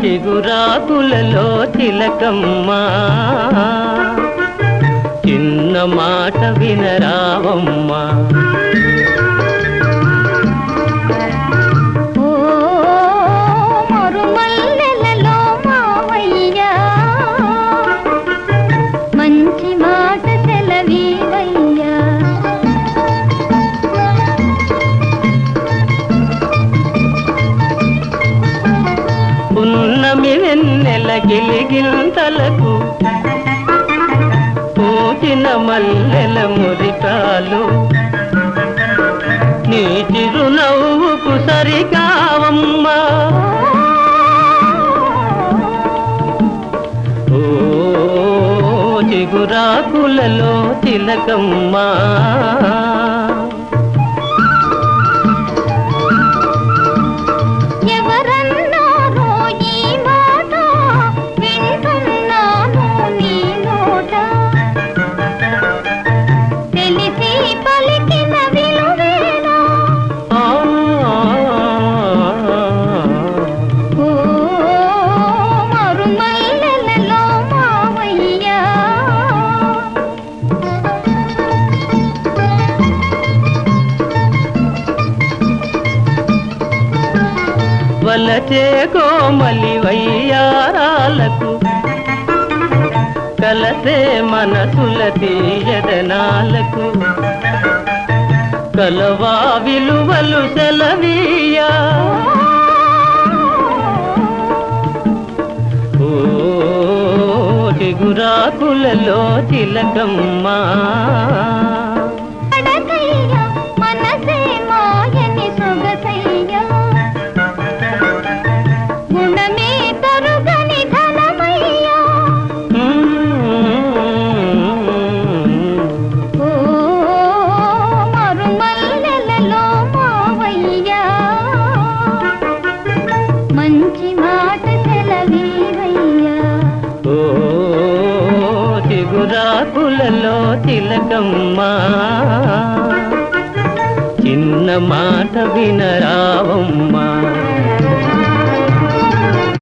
చిగురాకులలో తిలకమ్మా చిన్న మాట వినరావమ్మా. మల్లెల మురికాలు నీ చిరునవ్వుకు సరికావమ్మా. ఓ చిగురాకులలో తిలకమ్మా. వలచే కోమలి వయ్యారాలకు కలసే మనసుల తీయదనాలకు కలవా విలువలు సెలవీయా? ఓ చిగురాకులలో తిలకమ్మా గుణమే తరుగని ధనమయ్యా ఓ మరుమల్లెలలో మావయ్యా. మంచి మాట సెలవీవయ్యా ఓ చిగురాకులలో తిలకమ్మా. చిన్న మాట వినరావమ్మా.